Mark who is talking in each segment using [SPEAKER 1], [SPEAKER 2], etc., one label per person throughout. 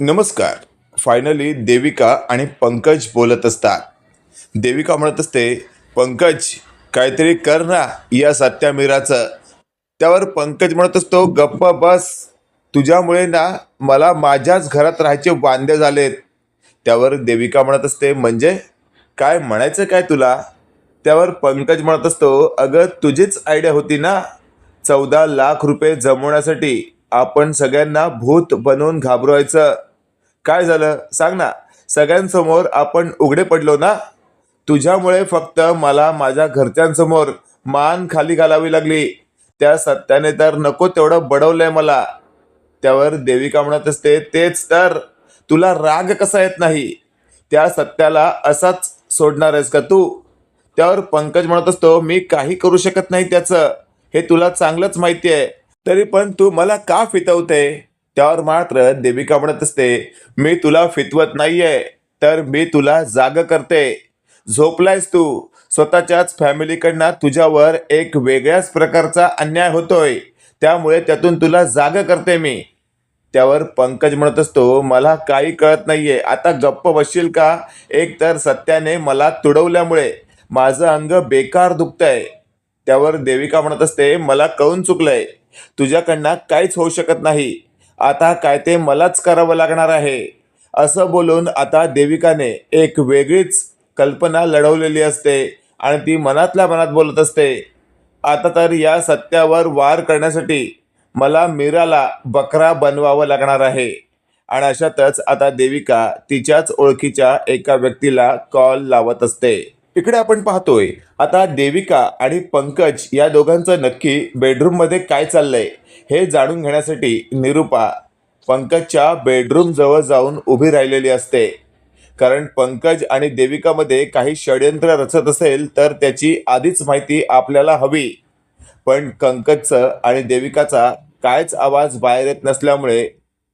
[SPEAKER 1] नमस्कार. फायनली देविका आणि पंकज बोलत असतात. देविका म्हणत असते पंकज काहीतरी कर ना या सत्या मीराचं त्यावर पंकज म्हणत असतो गप्प बस. तुझ्यामुळे ना मला माझ्याच घरात राहायचे वांदे झालेत. त्यावर देविका म्हणत असते म्हणजे? काय म्हणायचं काय तुला? त्यावर पंकज म्हणत असतो अगं तुझीच आयडिया होती ना. चौदा लाख रुपये जमवण्यासाठी आपण सगळ्यांना भूत बनवून घाबरवायचं. काय झालं? सांग ना. सगळ्यांसमोर आपण उघडे पडलो ना? तुझ्यामुळे फक्त मला माझ्या घरच्यांसमोर मान खाली घालावी लागली. त्या सत्याने तर नको तेवढं बडवलंय मला. त्यावर देविका म्हणत असते तेच तर. तुला राग कसा येत नाही? त्या सत्याला असाच सोडणार आहेस का तू? त्यावर पंकज म्हणत असतो मी काही करू शकत नाही त्याचं. हे तुला चांगलंच माहिती आहे तरी पण तू मला का फितवते? त्यावर मात्र देविका म्हणत असते मी तुला फितवत नाहीये तर मी तुला जाग करते. झोपलायस तू? स्वतःच्याच फॅमिलीकडनं तुझ्यावर एक वेगळ्याच प्रकारचा अन्याय होतोय. त्यामुळे त्यातून तुला जाग करते मी. त्यावर पंकज म्हणत असतो मला काही कळत नाहीये. आता गप्प बसशील का? एक तर सत्याने मला तुडवल्यामुळे माझं अंग बेकार दुखतंय. त्यावर देविका म्हणत असते मला कळून चुकलंय. तुझ्याकडनं काहीच होऊ शकत नाही. आता काय ते मलाच करावं लागणार आहे. असं बोलून आता देविकाने एक वेगळीच कल्पना लढवलेली असते आणि ती मनातल्या मनात बोलत असते. आता तर या सत्यावर वार करण्यासाठी मला मीराला बकरा बनवावं लागणार आहे. आणि अशातच आता देविका तिच्याच ओळखीच्या एका व्यक्तीला कॉल लावत असते. इकडे आपण पाहतोय आता देविका आणि पंकज या दोघांचं नक्की बेडरूममध्ये काय चाललंय? हे जाणून घेण्यासाठी निरूपा पंकजच्या बेडरूमजवळ जाऊन उभी राहिलेली असते. कारण पंकज आणि देविकामध्ये काही षडयंत्र रचत असेल तर त्याची आधीच माहिती आपल्याला हवी. पण पंकजचं आणि देविकाचा कायच आवाज बाहेर येत नसल्यामुळे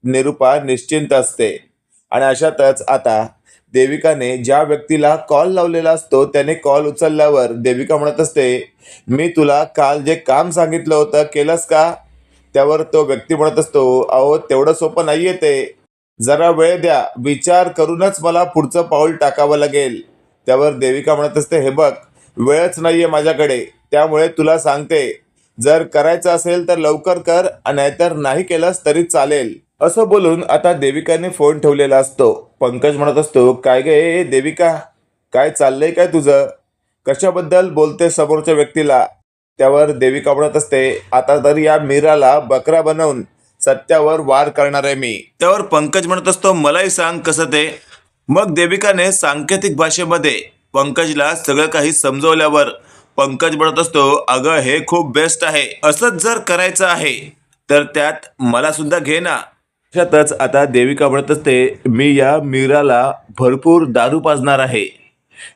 [SPEAKER 1] निरूपा निश्चिंत असते. आणि अशातच आता देविकाने ज्या व्यक्तीला कॉल लावलेला असतो त्याने कॉल उचलल्यावर देविका म्हणत असते मी तुला काल जे काम सांगितलं होतं केलंस का? त्यावर तो व्यक्ती म्हणत असतो अहो तेवढं सोपं नाहीये ते. जरा वेळ द्या. विचार करूनच मला पुढचं पाऊल टाकावं लागेल. त्यावर देविका म्हणत असते हे बघ वेळच नाहीये माझ्याकडे. त्यामुळे तुला सांगते जर करायचं असेल तर लवकर कर नाहीतर नाही केलंस तरी चालेल. असं बोलून आता देविकाने फोन ठेवलेला असतो. पंकज म्हणत असतो काय गे देविका? काय चाललंय काय तुझं? कशाबद्दल बोलते समोरच्या व्यक्तीला? त्यावर देवी कापडत असते. आता तर या मीराला बकरा बनवून सत्यावर वार करणार आहे मी. त्यावर पंकज म्हणत असतो मलाही सांग कसं ते. मग देविकाने सांकेतिक भाषेमध्ये पंकजला सगळं काही समजवल्यावर पंकज म्हणत असतो अगं हे खूप बेस्ट आहे. असंच जर करायचं आहे तर त्यात मला सुद्धा घे ना. अशातच आता देविका म्हणत असते मी या मीराला भरपूर दारू पाजणार आहे.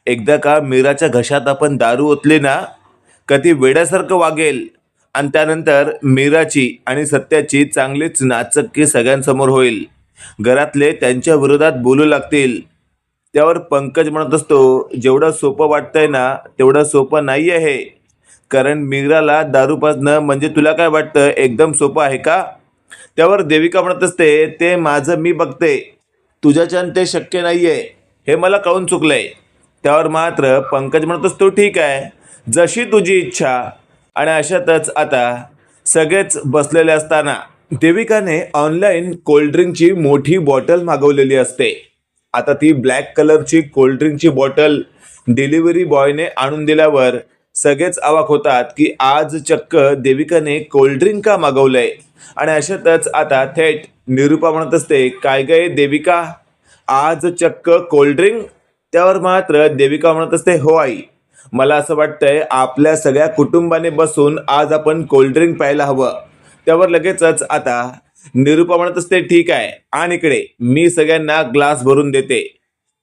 [SPEAKER 1] एकदा का मीराच्या घशात आपण दारू ओतले ना कधी वेड्यासारखं वागेल. आणि त्यानंतर मीराची आणि सत्याची चांगलीच नाचक्की सगळ्यांसमोर होईल. घरातले त्यांच्या विरोधात बोलू लागतील. त्यावर पंकज म्हणत असतो जेवढं सोपं वाटतंय ना तेवढं सोपं नाही आहे. कारण मीराला दारू पाजणं म्हणजे तुला काय वाटतं एकदम सोपं आहे का? त्यावर देविका म्हणत असते ते माझं मी बघते. तुझ्याच्यान ते शक्य नाही आहे हे मला कळून चुकलंय. त्यावर मात्र पंकज म्हणत असतो ठीक आहे. जशी तुझी इच्छा आणि अशातच आता सगळेच बसलेले असताना देविकाने ऑनलाईन कोल्ड्रिंकची मोठी बॉटल मागवलेली असते. आता ती ब्लॅक कलरची कोल्ड्रिंकची बॉटल डिलिव्हरी बॉयने आणून दिल्यावर सगळेच आवाक होतात की आज चक्क देविकाने कोल्ड्रिंक का मागवलंय? आणि अशातच आता थेट निरूपा म्हणत असते काय काय देविका? आज चक्क कोल्ड्रिंक त्यावर मात्र देविका म्हणत असते हो आई. मला असं वाटतंय आपल्या सगळ्या कुटुंबाने बसून आज आपण कोल्ड्रिंक प्यायला हवं. त्यावर लगेचच आता निरूपा म्हणत असते ठीक आहे आणि इकडे मी सगळ्यांना ग्लास भरून देते.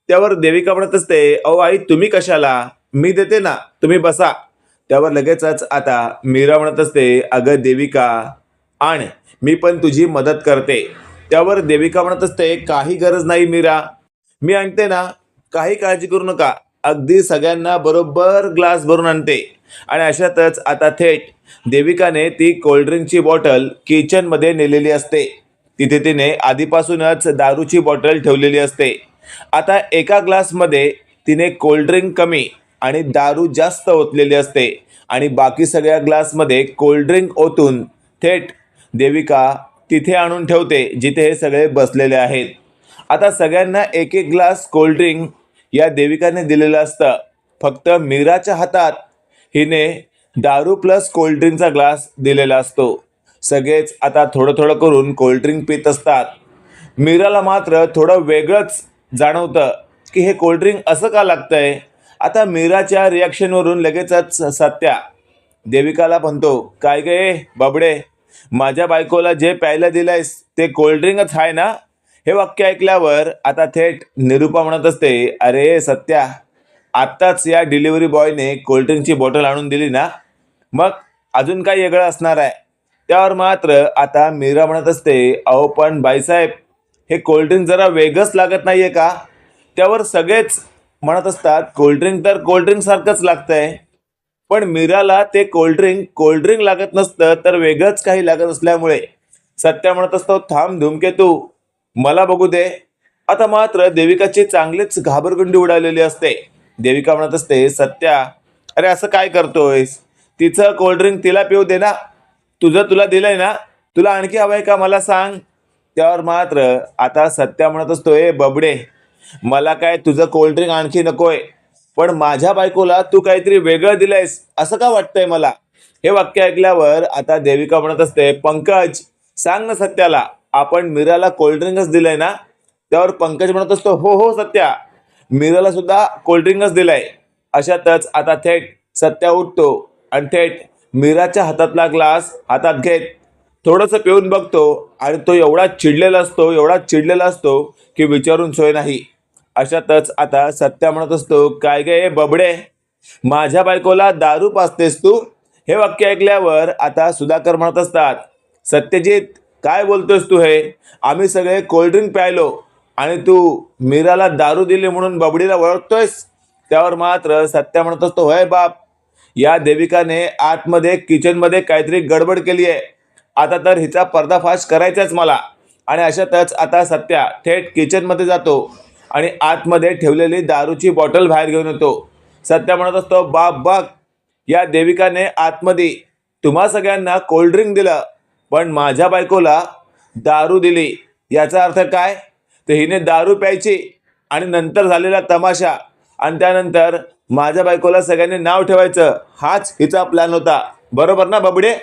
[SPEAKER 1] त्यावर देविका म्हणत असते अहो आई तुम्ही कशाला? मी देते ना तुम्ही बसा. त्यावर लगेचच आता मीरा म्हणत असते अगं देविका आण मी पण तुझी मदत करते. त्यावर देविका म्हणत असते काही गरज नाही मीरा. मी आणते ना काही काळजी करू नका. अगदी सगळ्यांना बरोबर ग्लास भरून आणते. आणि अशातच आता थेट देविकाने ती कोल्ड्रिंकची बॉटल किचनमध्ये नेलेली असते. तिथे तिने आधीपासूनच दारूची बॉटल ठेवलेली असते. आता एका ग्लासमध्ये तिने कोल्ड्रिंक कमी आणि दारू जास्त ओतलेली असते. आणि बाकी सगळ्या ग्लासमध्ये कोल्ड्रिंक ओतून थेट देविका तिथे आणून ठेवते जिथे हे सगळे बसलेले आहेत. आता सगळ्यांना एक एक ग्लास कोल्ड्रिंक या देविकाने दिलेलं असतं. फक्त मीराच्या हातात हिने दारू प्लस कोल्ड्रिंकचा ग्लास दिलेला असतो. सगळेच आता थोडं थोडं करून कोल्ड्रिंक पित असतात. मीराला मात्र थोडं वेगळंच जाणवतं की हे कोल्ड्रिंक असं का लागतंय? आता मीराच्या रिॲक्शनवरून लगेचच सत्या. देविकाला म्हणतो काय गे बाबडे माझ्या बायकोला जे प्यायला दिलंयस ते कोल्ड्रिंकच आहे ना? हे वाक्य ऐकल्यावर आता थेट निरूपा म्हणत असते अरे सत्या आत्ताच या डिलिव्हरी बॉयने कोल्ड्रिंकची बॉटल आणून दिली ना? मग अजून काय वेगळं असणार आहे? त्यावर मात्र आता मीरा म्हणत असते अहो पण बाईसाहेब हे कोल्ड्रिंक जरा वेगळंच लागत नाहीये का? त्यावर सगळेच म्हणत असतात कोल्ड्रिंक तर कोल्ड्रिंकसारखंच लागतंय. पण मीराला ते कोल्ड्रिंक कोल्ड्रिंक लागत नसतं तर वेगळंच काही लागत असल्यामुळे सत्या म्हणत असतो थांब धुमकेतू मला बघू दे. आता मात्र देविकाची चांगलीच घाबरगुंडी उडालेली असते. देविका म्हणत असते सत्या अरे असं काय करतोयस? तिचं कोल्ड्रिंक तिला पिऊ दे ना. तुझं तुला दिलंय ना. तुला आणखी हवंय का मला सांग? त्यावर मात्र आता सत्या म्हणत असतो ए बबडे मला काय तुझं कोल्ड्रिंक आणखी नकोय. पण माझ्या बायकोला तू काहीतरी वेगळं दिलंयस. असं का वाटतंय मला? हे वाक्य ऐकल्यावर आता देविका म्हणत असते पंकज सांग ना सत्याला. आपण मीराला कोल्ड्रिंकच दिलंय ना त्यावर पंकज म्हणत असतो हो हो सत्या. मीराला सुद्धा कोल्ड्रिंकच दिलंय. अशातच आता थेट सत्या उठतो आणि थेट मीराच्या हातातला ग्लास हातात घेत थोडंसं पिऊन बघतो आणि तो एवढा चिडलेला असतो एवढा चिडलेला असतो की विचारून सोय नाही. अशातच आता सत्या म्हणत असतो काय गे बबडे? माझ्या बायकोला दारू पाचतेस तू? हे वाक्य ऐकल्यावर आता सुधाकर म्हणत असतात सत्यजित काय बोलतोस तू हे? आम्ही सगळे कोल्ड्रिंक प्यायलो आणि तू मीराला दारू दिली म्हणून बबडीला ओळखतोयस? त्यावर मात्र सत्या म्हणत असतो होय बाप या देविकाने आतमध्ये किचनमध्ये काहीतरी गडबड केली आहे. आता तर हिचा पर्दाफाश करायचाच मला. आणि अशातच आता सत्या थेट किचनमध्ये जातो आणि आतमध्ये ठेवलेली दारूची बॉटल बाहेर घेऊन येतो. सत्या म्हणत असतो बाप बाग या देविकाने आतमध्ये तुम्हा सगळ्यांना कोल्ड्रिंक दिलं. पण माझ्या बायकोला दारू दिली. याचा अर्थ काय? तर हिने दारू प्यायची आणि नंतर झालेला तमाशा. आणि त्यानंतर माझ्या बायकोला सगळ्यांनी नाव ठेवायचं. हाच हिचा प्लॅन होता. बरोबर ना बबडे?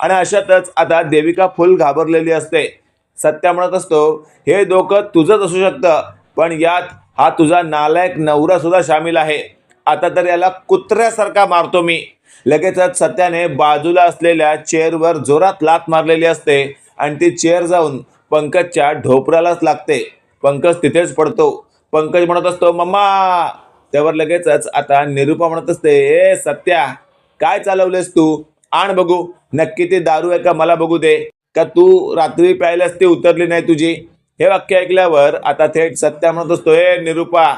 [SPEAKER 1] आणि अशातच आता देविका फुल घाबरलेली असते. सत्या म्हणत असतो हे डोकं तुझंच असू शकतं पण यात हा तुझा नालायक नवरा सुद्धा सामील आहे. आता तर याला कुत्र्यासारखा मारतो मी. लगेचच सत्याने बाजूला असलेल्या चेअरवर जोरात लात मारलेली असते आणि ती चेअर जाऊन पंकजच्या ढोपरालाच लागते. पंकज तिथेच पडतो. पंकज म्हणत असतो मम्मा! त्यावर लगेचच आता निरूपा म्हणत असते ए सत्या काय चालवलेस तू? आण बघू. नक्की ती दारू आहे का? मला बघू दे. का तू रात्री प्यायलास ती उतरली नाही तुझी? हे वाक्य ऐकल्यावर आता थेट सत्या म्हणत असतो हे निरूपा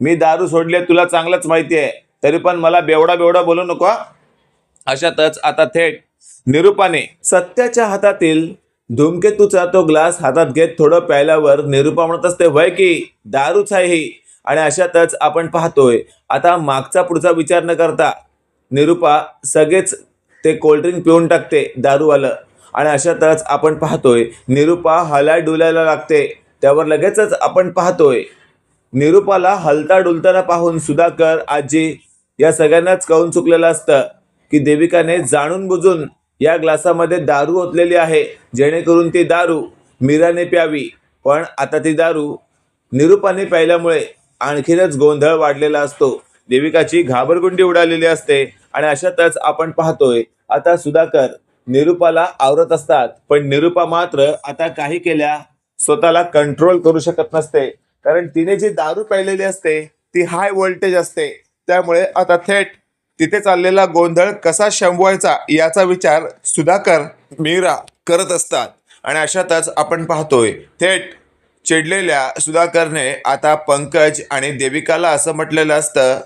[SPEAKER 1] मी दारू सोडली तुला चांगलंच माहिती आहे. तरी पण मला बेवडा बेवडा बोलू नको अशातच आता थेट निरूपाने सत्याच्या हातातील धूमकेतूचा तो ग्लास हातात घेत थोडं प्यायल्यावर निरूपा म्हणत असते वय की दारूच आहे ही. आणि अशातच आपण पाहतोय आता मागचा पुढचा विचार न करता निरूपा सगळेच ते कोल्ड्रिंक पिऊन टाकते दारूवालं. आणि अशातच आपण पाहतोय निरूपा हलाय डुलायला लागते. त्यावर लगेचच आपण पाहतोय निरूपाला हलता डुलताना पाहून सुधाकर आजी या सगळ्यांनाच कळून चुकलेलं असतं. की देविकाने जाणून बुजून या ग्लासामध्ये दारू ओतलेली आहे. जेणेकरून ती दारू मीराने प्यावी. पण आता ती दारू निरूपाने प्यायल्यामुळे आणखीनच गोंधळ वाढलेला असतो. देविकाची घाबरगुंडी उडालेली असते आणि अशातच आपण पाहतोय आता सुधाकर निरूपाला आवरत असतात. पण निरूपा मात्र आता काही केल्या स्वतःला कंट्रोल करू शकत नसते. कारण तिने जी दारू प्यायलेली असते ती हाय व्होल्टेज असते. त्यामुळे आता थेट तिथे चाललेला गोंधळ कसा शमवायचा याचा विचार सुधाकर मीरा करत असतात. आणि अशातच आपण पाहतोय थेट चिडलेल्या सुधाकरने आता पंकज आणि देविकाला असं म्हटलेलं असतं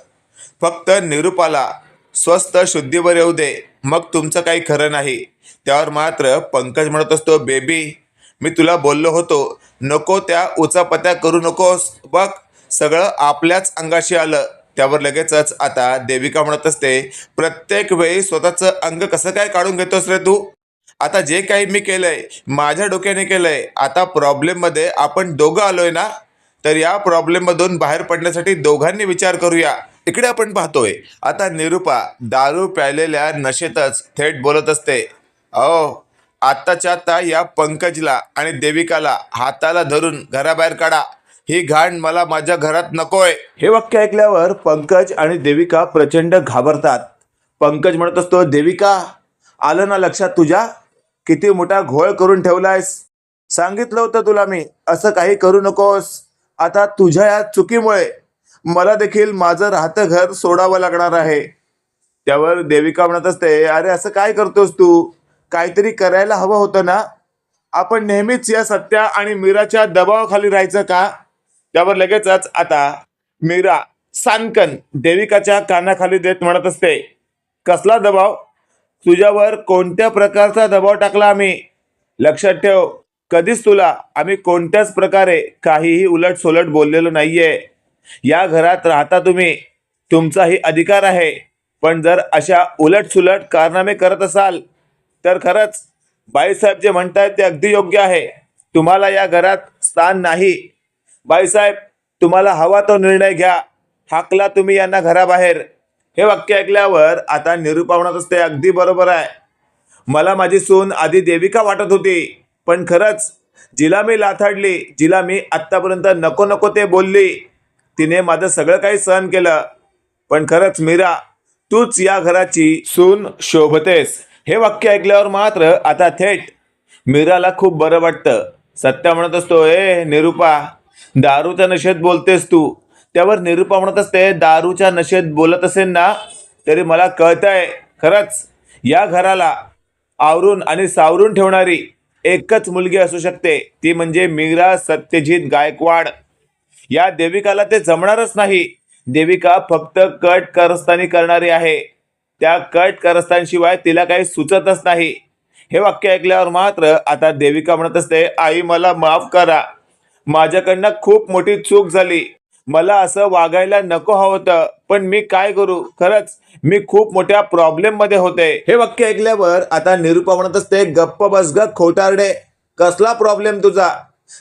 [SPEAKER 1] फक्त निरूपाला स्वस्त शुद्धीवर येऊ दे. मग तुमचं काही खरं नाही. त्यावर मात्र पंकज म्हणत असतो बेबी मी तुला बोललो होतो नको त्या उचापत्या करू नकोस. बघ सगळं आपल्याच अंगाशी आलं. त्यावर लगेचच आता देविका म्हणत असते प्रत्येक वेळी स्वतःचं अंग कसं काय काढून घेतोस रे तू? आता जे काही मी केलंय माझ्या डोक्याने केलंय आता प्रॉब्लेममध्ये आपण दोघं आलोय ना? तर या प्रॉब्लेममधून बाहेर पडण्यासाठी दोघांनी विचार करूया. इकडे आपण पाहतोय आता निरुपा दारू प्यायलेल्या नशेतच थेट बोलत असते अहो आत्ताच्या आत्ता या पंकजला आणि देविकाला हाताला धरून घराबाहेर काढा. ही घाण मला माझ्या घरात नकोय. हे वाक्य ऐकल्यावर पंकज आणि देविका प्रचंड घाबरतात. पंकज म्हणत असतो देविका आलं ना लक्षात तुझ्या? किती मोठा घोळ करून ठेवलायस. सांगितलं होतं तुला मी असं काही करू नकोस. आता तुझ्या या चुकीमुळे मला देखील माझं राहतं घर सोडावं लागणार आहे. त्यावर देविका म्हणत असते अरे असं काय करतोस तू? काहीतरी करायला हवं होतं ना? आपण नेहमीच या सत्या आणि मीराच्या दबावाखाली राहायचं का? त्यावर लगेचच आता मीरा सानकन देविकाच्या कानाखाली देत म्हणत असते कसला दबाव? तुझ्यावर कोणत्या प्रकारचा दबाव टाकला आम्ही? लक्षात ठेव कधीच तुला आम्ही कोणत्याच प्रकारे काहीही उलट सोलट बोललेलो नाहीये. या घरात राहता तुम्ही तुमचाही अधिकार आहे. पण जर अशा उलट सुलट कारनामे करत असाल तर खरंच बाईसाहेब जे म्हणतायत ते अगदी योग्य आहे. तुम्हाला या घरात स्थान नाही. बाईसाहेब तुम्हाला हवा तो निर्णय घ्या. हाकला तुम्ही यांना घराबाहेर. हे वाक्य ऐकल्यावर आता निरूपा म्हणत असते अगदी बरोबर आहे. मला माझी सून आधी देविका वाटत होती? पण खरंच जिला मी लाथाडली जिला मी आत्तापर्यंत नको नको ते बोलली. तिने माझं सगळं काही सहन केलं. पण खरंच मीरा तूच या घराची सून शोभतेस. हे वाक्य ऐकल्यावर मात्र आता थेट मीराला खूप बरं वाटतं. सत्या म्हणत असतो ए निरूपा दारूच्या नशेत बोलतेस तू. त्यावर निरूपा म्हणत असते दारूच्या नशेत बोलत असेल ना तरी मला कळतंय खरंच या घराला आवरून आणि सावरून ठेवणारी एकच मुलगी असू शकते. ती म्हणजे मीरा सत्यजित गायकवाड. या देविकाला ते जमणारच नाही. देविका फक्त कट कारस्थानी करणारी आहे. त्या कट कारस्थानशिवाय तिला काही सुचतच नाही. हे वाक्य ऐकल्यावर मात्र आता देविका म्हणत असते आई मला माफ करा. माझ्याकडनं खूप मोठी चूक झाली. मला असं वागायला नको हवं होतं पण मी काय करू? खरंच मी खूप मोठ्या प्रॉब्लेममध्ये होते. हे वाक्य ऐकल्यावर आता निरूपा म्हणत असते गप्प बस ग खोटारडे. कसला प्रॉब्लेम तुझा?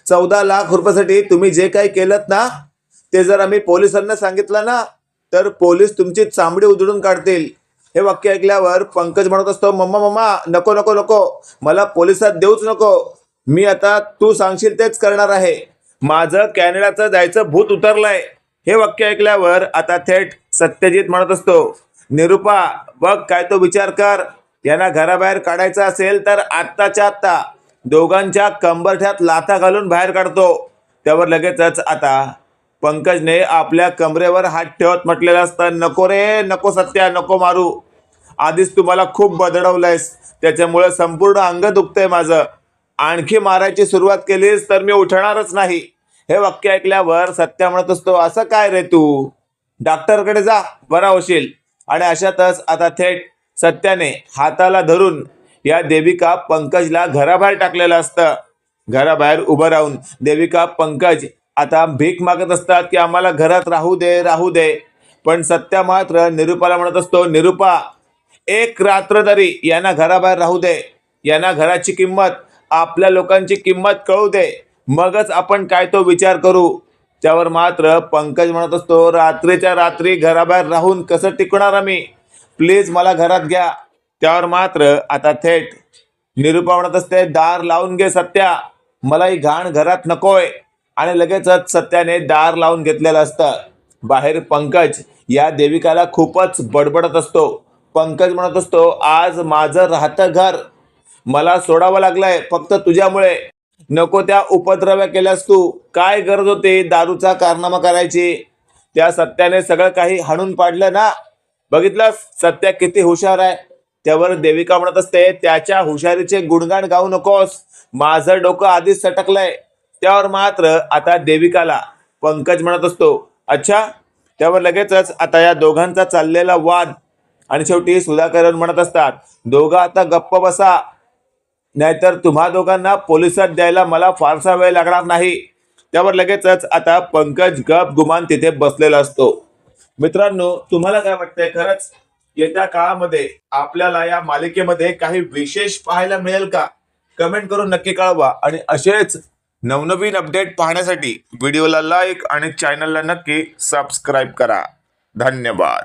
[SPEAKER 1] चौदा लाख रुपयासाठी तुम्ही जे काही केलं ना ते जर आम्ही पोलिसांना सांगितलं ना तर पोलीस तुमची चांबडी उधळून काढतील. हे वाक्य ऐकल्यावर पंकज म्हणत असतो मम्मा मम्मा नको नको नको. मला पोलिसात देऊच नको. मी आता तू सांगशील तेच करणार आहे. माझं कॅनडाचं जायचं भूत उतरलंय. हे वाक्य ऐकल्यावर आता थेट सत्यजित म्हणत असतो निरुपा बघ काय तो विचार कर. यांना घराबाहेर काढायचं असेल तर आत्ताच्या आत्ता दोघांच्या कंबरठ्यात लाथा घालून बाहेर काढतो. त्यावर लगेचच आता पंकजने आपल्या कमरेवर हात ठेवत म्हटलेलं असतं नको रे नको सत्या नको मारू. आधीच तुम्हाला खूप बदडवलंयस. त्याच्यामुळे संपूर्ण अंग दुखतंय माझं. आणखी मारायची सुरुवात केलीस तर मी उठणारच नाही. हे वाक्य ऐकल्यावर सत्या म्हणत असतो असं काय रे तू? डॉक्टरकडे जा बरा होशील. आणि अशातच आता थेट सत्याने हाताला धरून या देविका पंकजला घराबाहेर टाकलेलं असतं. घराबाहेर उभं राहून देविका पंकज आता भीक मागत असतात की आम्हाला घरात राहू दे राहू दे. पण सत्या मात्र निरुपाला म्हणत असतो निरुपा एक रात्र तरी यांना घराबाहेर राहू दे. यांना घराची किंमत आपल्या लोकांची किंमत कळू दे. मगच आपण काय तो विचार करू? त्यावर मात्र पंकज म्हणत असतो रात्रीच्या रात्री घराबाहेर राहून कसं टिकणार आम्ही? प्लीज मला घरात घ्या. त्यावर मात्र आता थेट निरुपा म्हणत असते दार लावून घे सत्या. मला ही घाण घरात नकोय. आणि लगेचच सत्याने दार लावून घेतलेलं असतं. बाहेर पंकज या देविकाला खूपच बडबडत असतो. पंकज म्हणत असतो आज माझं राहतं घर. मला सोडावं लागलंय फक्त तुझ्यामुळे. नको त्या उपद्रव्या केल्यास तू. काय गरज होते दारूचा कारनामा करायची? त्या सत्याने सगळं काही हाणून पाडलं ना? बघितलंस सत्या किती हुशार आहे. त्यावर देविका म्हणत असते त्याच्या हुशारीचे गुणगान गाऊ नकोस. माझं डोकं आधीच सटकलंय. त्यावर मात्र आता देविकाला पंकज म्हणत असतो अच्छा. त्यावर लगेचच आता या दोघांचा चाललेला वाद. आणि शेवटी सुधाकरण म्हणत असतात दोघं आता गप्प बसा. नाहीतर तुम्हा दोघांना पोलिसात द्यायला मला फारसा वेळ लागणार नाही. त्यावर लगेचच आता पंकज गप गुमान तिथे बसलेला असतो. मित्रांनो तुम्हाला काय वाटतंय? खरंच येत्या काळामध्ये आपल्याला या मालिकेमध्ये काही विशेष पाहायला मिळेल का? कमेंट करून नक्की कळवा. आणि असेच नवनवीन अपडेट पाहण्यासाठी व्हिडिओला लाईक आणि चॅनलला नक्की सबस्क्राईब करा. धन्यवाद.